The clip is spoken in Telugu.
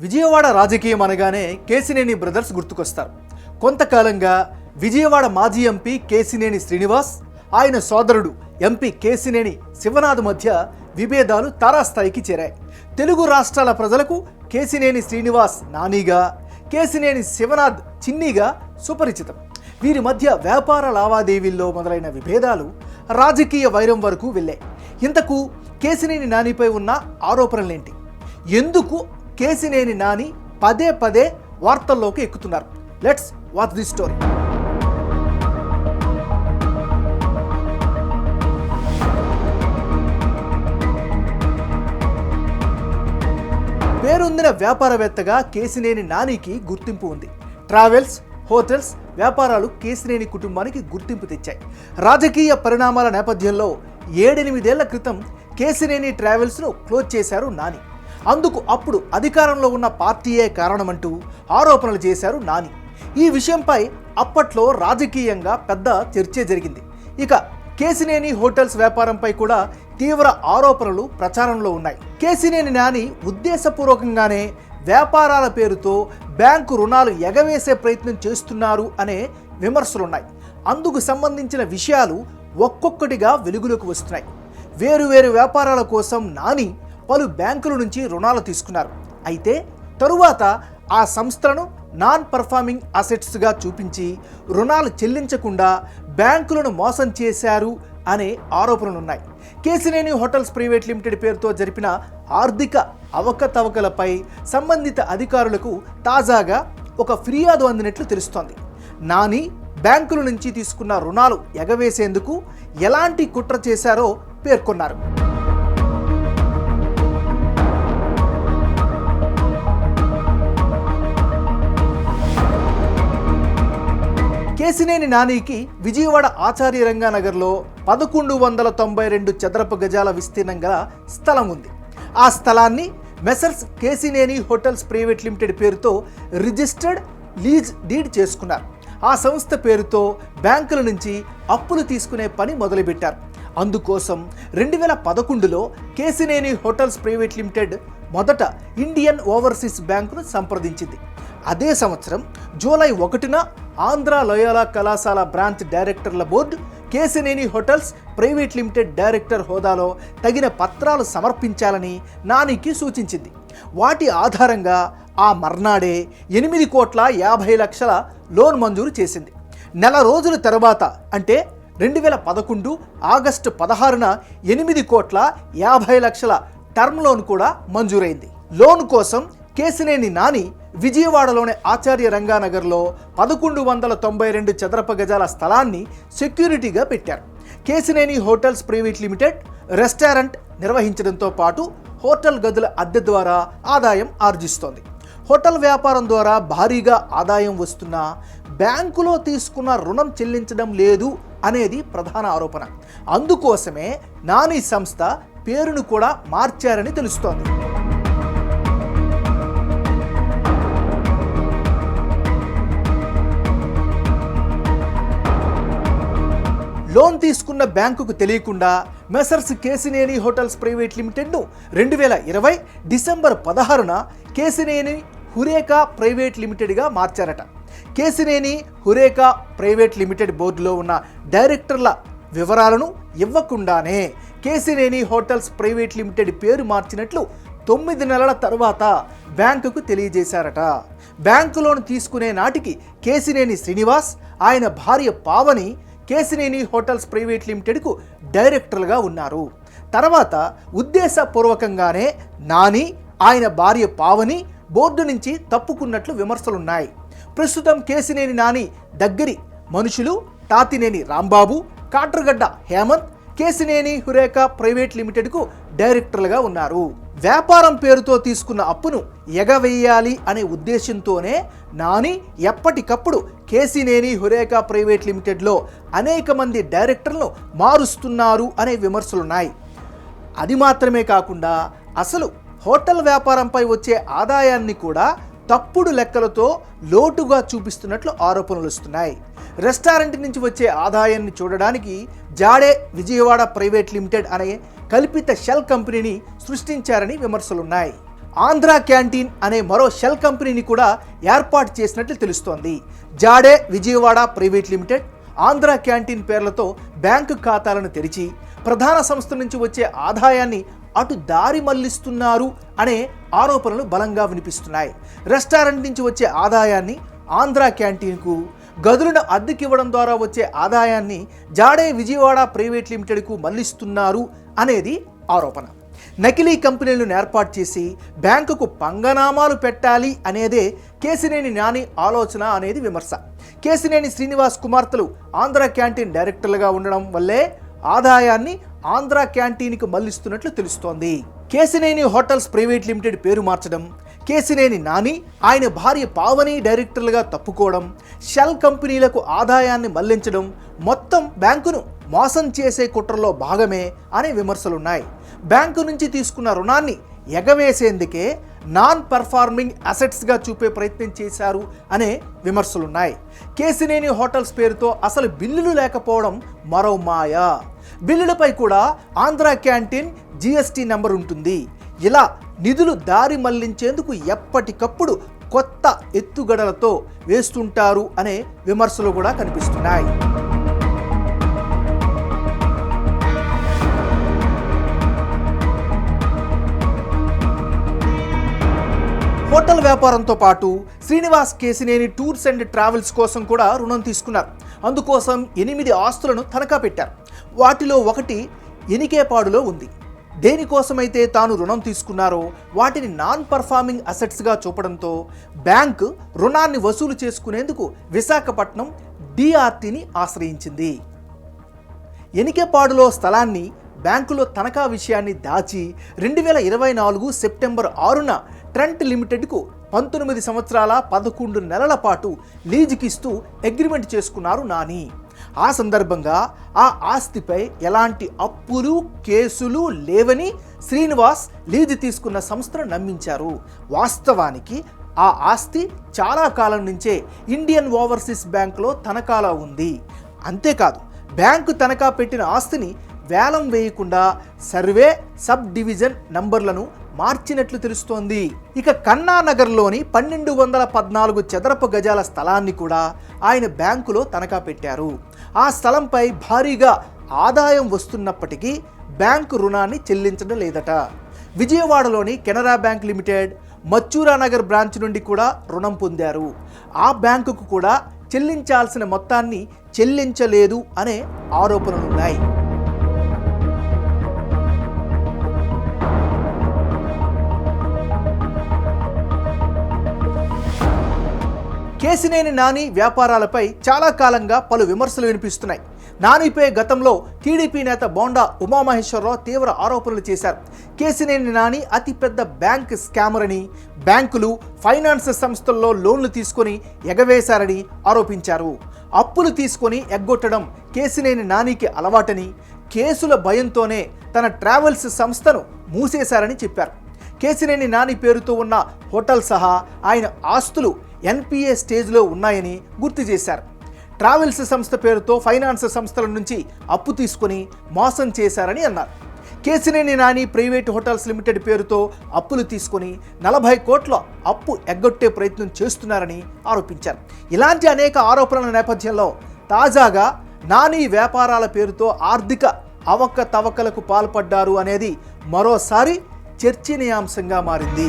విజయవాడ రాజకీయం అనగానే కేసినేని బ్రదర్స్ గుర్తుకొస్తారు. కొంతకాలంగా విజయవాడ మాజీ ఎంపీ కేసినేని శ్రీనివాస్ ఆయన సోదరుడు ఎంపీ కేసినేని శివనాథ్ మధ్య విభేదాలు తారాస్థాయికి చేరాయి. తెలుగు రాష్ట్రాల ప్రజలకు కేసినేని శ్రీనివాస్ నానిగా కేసినేని శివనాథ్ చిన్నిగా సుపరిచితం. వీరి మధ్య వ్యాపార లావాదేవీల్లో మొదలైన విభేదాలు రాజకీయ వైరం వరకు వెళ్ళాయి. ఇంతకు కేసినేని నానిపై ఉన్న ఆరోపణలేంటి? ఎందుకు కేసినేని నాని పదే పదే వార్తల్లోకి ఎక్కుతున్నారు. లెట్స్ వాచ్ ది స్టోరీ పేరొందిన వ్యాపారవేత్తగా కేసినేని నానికి గుర్తింపు ఉంది. ట్రావెల్స్ హోటల్స్ వ్యాపారాలు కేసినేని కుటుంబానికి గుర్తింపు తెచ్చాయి. రాజకీయ పరిణామాల నేపథ్యంలో ఏడెనిమిదేళ్ళ క్రితం కేసినేని ట్రావెల్స్ను క్లోజ్ చేశారు నాని. అందుకు అప్పుడు అధికారంలో ఉన్న పార్టీయే కారణమంటూ ఆరోపణలు చేశారు నాని. ఈ విషయంపై అప్పట్లో రాజకీయంగా పెద్ద చర్చ జరిగింది. ఇక కేసినేని హోటల్స్ వ్యాపారంపై కూడా తీవ్ర ఆరోపణలు ప్రచారంలో ఉన్నాయి. కేసినేని నాని ఉద్దేశపూర్వకంగానే వ్యాపారాల పేరుతో బ్యాంకు రుణాలు ఎగవేసే ప్రయత్నం చేస్తున్నారు అనే విమర్శలున్నాయి. అందుకు సంబంధించిన విషయాలు ఒక్కొక్కటిగా వెలుగులోకి వస్తున్నాయి. వేరు వేరు వ్యాపారాల కోసం నాని పలు బ్యాంకుల నుంచి రుణాలు తీసుకున్నారు. అయితే తరువాత ఆ సంస్థలను నాన్ పర్ఫార్మింగ్ అసెట్స్గా చూపించి రుణాలు చెల్లించకుండా బ్యాంకులను మోసం చేశారు అనే ఆరోపణలున్నాయి. కేసినేని హోటల్స్ ప్రైవేట్ లిమిటెడ్ పేరుతో జరిపిన ఆర్థిక అవకతవకలపై సంబంధిత అధికారులకు తాజాగా ఒక ఫిర్యాదు అందినట్లు తెలుస్తోంది. నాని బ్యాంకుల నుంచి తీసుకున్న రుణాలు ఎగవేసేందుకు ఎలాంటి కుట్ర చేశారో పేర్కొన్నారు. కేసినేని నానికి విజయవాడ ఆచార్య రంగానగర్లో పదకొండు వందల తొంభై రెండు చదరపు గజాల విస్తీర్ణం గల స్థలం ఉంది. ఆ స్థలాన్ని messrs Kesineni hotels private limited పేరుతో రిజిస్టర్డ్ లీజ్ డీడ్ చేసుకున్నారు. ఆ సంస్థ పేరుతో బ్యాంకుల నుంచి అప్పులు తీసుకునే పని మొదలుపెట్టారు. అందుకోసం రెండు వేల పదకొండులో కేసినేని హోటల్స్ ప్రైవేట్ లిమిటెడ్ మొదట ఇండియన్ ఓవర్సీస్ బ్యాంకును సంప్రదించింది. అదే సంవత్సరం జూలై ఒకటిన ఆంధ్ర లయోలా కళాశాల బ్రాంచ్ డైరెక్టర్ల board Kesineni hotels private limited director హోదాలో తగిన పత్రాలు సమర్పించాలని నానికి సూచించింది. వాటి ఆధారంగా ఆ మర్నాడే ఎనిమిది కోట్ల యాభై లక్షల లోన్ మంజూరు చేసింది. నెల రోజుల తర్వాత అంటే రెండు వేల పదకొండు ఆగస్టు పదహారున ఎనిమిది కోట్ల యాభై లక్షల టర్మ్ లోన్ కూడా మంజూరైంది. లోన్ కోసం కేసినేని నాని విజయవాడలోని ఆచార్య రంగానగర్లో పదకొండు వందల తొంభై రెండు చదరపు గజాల స్థలాన్ని సెక్యూరిటీగా పెట్టారు. Kesineni hotels private limited restaurant నిర్వహించడంతో పాటు హోటల్ గదుల అద్దె ద్వారా ఆదాయం ఆర్జిస్తోంది. హోటల్ వ్యాపారం ద్వారా భారీగా ఆదాయం వస్తున్నా బ్యాంకులో తీసుకున్న రుణం చెల్లించడం లేదు అనేది ప్రధాన ఆరోపణ. అందుకోసమే నాని సంస్థ పేరును కూడా మార్చారని తెలుస్తోంది. లోన్ తీసుకున్న బ్యాంకుకు తెలియకుండా మెసర్స్ కేసినేని హోటల్స్ ప్రైవేట్ లిమిటెడ్ను రెండు వేల ఇరవై డిసెంబర్ పదహారున కేసినేని హురేకా ప్రైవేట్ లిమిటెడ్గా మార్చారట. కేసినేని హురేకా ప్రైవేట్ లిమిటెడ్ బోర్డులో ఉన్న డైరెక్టర్ల వివరాలను ఇవ్వకుండానే కేసినేని హోటల్స్ ప్రైవేట్ లిమిటెడ్ పేరు మార్చినట్లు తొమ్మిది నెలల తర్వాత బ్యాంకుకు తెలియజేశారట. బ్యాంకు లోన్ తీసుకునే నాటికి కేసినేని శ్రీనివాస్ ఆయన భార్య పావని కేసినేని హోటల్స్ ప్రైవేట్ లిమిటెడ్కు డైరెక్టర్లుగా ఉన్నారు. తర్వాత ఉద్దేశపూర్వకంగానే నాని ఆయన భార్య పావని బోర్డు నుంచి తప్పుకున్నట్లు విమర్శలున్నాయి. ప్రస్తుతం కేసినేని నాని దగ్గరి మనుషులు తాతినేని రాంబాబు కాట్రగడ్డ హేమంత్ కేసినేని హురేకా ప్రైవేట్ లిమిటెడ్కు డైరెక్టర్లుగా ఉన్నారు. వ్యాపారం పేరుతో తీసుకున్న అప్పును ఎగవేయాలి అనే ఉద్దేశంతోనే నాని ఎప్పటికప్పుడు కేసినేని హురేకా ప్రైవేట్ లిమిటెడ్లో అనేక మంది డైరెక్టర్లను మారుస్తున్నారు అనే విమర్శలున్నాయి. అది మాత్రమే కాకుండా అసలు హోటల్ వ్యాపారంపై వచ్చే ఆదాయాన్ని కూడా తప్పుడు లెక్కలతో లోటుగా చూపిస్తున్నట్లు ఆరోపణలు వస్తున్నాయి. రెస్టారెంట్ నుంచి వచ్చే ఆదాయాన్ని చూడడానికి జాడే విజయవాడ ప్రైవేట్ లిమిటెడ్ అనే కల్పిత షెల్ కంపెనీని సృష్టించారని విమర్శలున్నాయి. ఆంధ్ర క్యాంటీన్ అనే మరో షెల్ కంపెనీని కూడా ఏర్పాటు చేసినట్లు తెలుస్తోంది. జాడే Vijayawada private limited Andhra canteen పేర్లతో బ్యాంకు ఖాతాలను తెరిచి ప్రధాన సంస్థ నుంచి వచ్చే ఆదాయాన్ని అటు దారి మళ్ళిస్తున్నారు అనే ఆరోపణలు బలంగా వినిపిస్తున్నాయి. రెస్టారెంట్ నుంచి వచ్చే ఆదాయాన్ని ఆంధ్ర క్యాంటీన్కు గదులను అద్దెకివ్వడం ద్వారా వచ్చే ఆదాయాన్ని జాడే విజయవాడ ప్రైవేట్ లిమిటెడ్కు మళ్ళిస్తున్నారు అనేది ఆరోపణ. నకిలీ కంపెనీలను ఏర్పాటు చేసి బ్యాంకుకు పంగనామాలు పెట్టాలి అనేదే కేసినేని నాని ఆలోచన అనేది విమర్శ. కేసినేని శ్రీనివాస్ కుమార్తెలు ఆంధ్ర క్యాంటీన్ డైరెక్టర్లుగా ఉండడం వల్లే ఆదాయాన్ని ఆంధ్ర క్యాంటీన్కి మళ్ళిస్తున్నట్లు తెలుస్తోంది. కేసినేని హోటల్స్ ప్రైవేట్ లిమిటెడ్ పేరు మార్చడం కేసినేని నాని ఆయన భార్య పావని డైరెక్టర్లుగా తప్పుకోవడం షెల్ కంపెనీలకు ఆదాయాన్ని మళ్ళించడం మొత్తం బ్యాంకును మోసం చేసే కుట్రలో భాగమే అనే విమర్శలున్నాయి. బ్యాంకు నుంచి తీసుకున్న రుణాన్ని ఎగవేసేందుకే నాన్ పర్ఫార్మింగ్ అసెట్స్గా చూపే ప్రయత్నం చేశారు అనే విమర్శలున్నాయి. కేసినేని హోటల్స్ పేరుతో అసలు బిల్లులు లేకపోవడం మరో మాయ. బిల్లులపై కూడా ఆంధ్ర క్యాంటీన్ జిఎస్టీ నెంబర్ ఉంటుంది. ఇలా నిధులు దారి మళ్ళించేందుకు ఎప్పటికప్పుడు కొత్త ఎత్తుగడలతో వేస్తుంటారు అనే విమర్శలు కూడా కనిపిస్తున్నాయి. హోటల్ వ్యాపారంతో పాటు Srinivas Kesineni tours and travels కోసం కూడా రుణం తీసుకున్నారు. అందుకోసం ఎనిమిది ఆస్తులను తనఖా పెట్టారు. వాటిలో ఒకటి ఎనికేపాడులో ఉంది. దేనికోసమైతే తాను రుణం తీసుకున్నారో వాటిని నాన్ పర్ఫార్మింగ్ అసెట్స్గా చూపడంతో బ్యాంక్ రుణాన్ని వసూలు చేసుకునేందుకు విశాఖపట్నం డిఆర్టీని ఆశ్రయించింది. ఎనికేపాడులో స్థలాన్ని బ్యాంకులో తనఖా విషయాన్ని దాచి రెండు వేల ఇరవై నాలుగు సెప్టెంబర్ ఆరున ట్రెంట్ లిమిటెడ్కు పంతొమ్మిది సంవత్సరాల పదకొండు నెలల పాటు లీజుకిస్తూ అగ్రిమెంట్ చేసుకున్నారు నాని. ఆ సందర్భంగా ఆ ఆస్తిపై ఎలాంటి అప్పులు కేసులు లేవని శ్రీనివాస్ లీజు తీసుకున్న సంస్థను నమ్మించారు. వాస్తవానికి ఆ ఆస్తి చాలా కాలం నుంచే ఇండియన్ ఓవర్సీస్ బ్యాంక్లో తనఖాలో ఉంది. అంతేకాదు బ్యాంకు తనఖా పెట్టిన ఆస్తిని వేలం వేయకుండా సర్వే సబ్ డివిజన్ నంబర్లను మార్చినట్లు తెలుస్తోంది. ఇక కన్నా నగర్లోని పన్నెండు వందల పద్నాలుగు చదరపు గజాల స్థలాన్ని కూడా ఆయన బ్యాంకులో తనఖా పెట్టారు. ఆ స్థలంపై భారీగా ఆదాయం వస్తున్నప్పటికీ బ్యాంకు రుణాన్ని చెల్లించడం లేదట. విజయవాడలోని కెనరా బ్యాంక్ లిమిటెడ్ మచ్చూరా నగర్ బ్రాంచ్ నుండి కూడా రుణం పొందారు. ఆ బ్యాంకుకు కూడా చెల్లించాల్సిన మొత్తాన్ని చెల్లించలేదు అనే ఆరోపణలున్నాయి. కేసినేని నాని వ్యాపారాలపై చాలా కాలంగా పలు విమర్శలు వినిపిస్తున్నాయి. నానిపై గతంలో టీడీపీ నేత బోండా ఉమామహేశ్వరరావు తీవ్ర ఆరోపణలు చేశారు. కేసినేని నాని అతిపెద్ద బ్యాంక్ స్కామర్ అని బ్యాంకులు ఫైనాన్స్ సంస్థల్లో లోన్లు తీసుకొని ఎగవేశారని ఆరోపించారు. అప్పులు తీసుకొని ఎగ్గొట్టడం కేసినేని నానికి అలవాటని కేసుల భయంతోనే తన ట్రావెల్స్ సంస్థను మూసేశారని చెప్పారు. కేసినేని నాని పేరుతో ఉన్న హోటల్ సహా ఆయన ఆస్తులు ఎన్పిఏ స్టేజ్లో ఉన్నాయని గుర్తు చేశారు. ట్రావెల్స్ సంస్థ పేరుతో ఫైనాన్స్ సంస్థల నుంచి అప్పు తీసుకుని మోసం చేశారని అన్నారు. Kesineni Nani private hotels limited పేరుతో అప్పులు తీసుకొని నలభై కోట్ల అప్పు ఎగ్గొట్టే ప్రయత్నం చేస్తున్నారని ఆరోపించారు. ఇలాంటి అనేక ఆరోపణల నేపథ్యంలో తాజాగా నాని వ్యాపారాల పేరుతో ఆర్థిక అవకతవకలకు పాల్పడ్డారు అనేది మరోసారి చర్చనీయాంశంగా మారింది.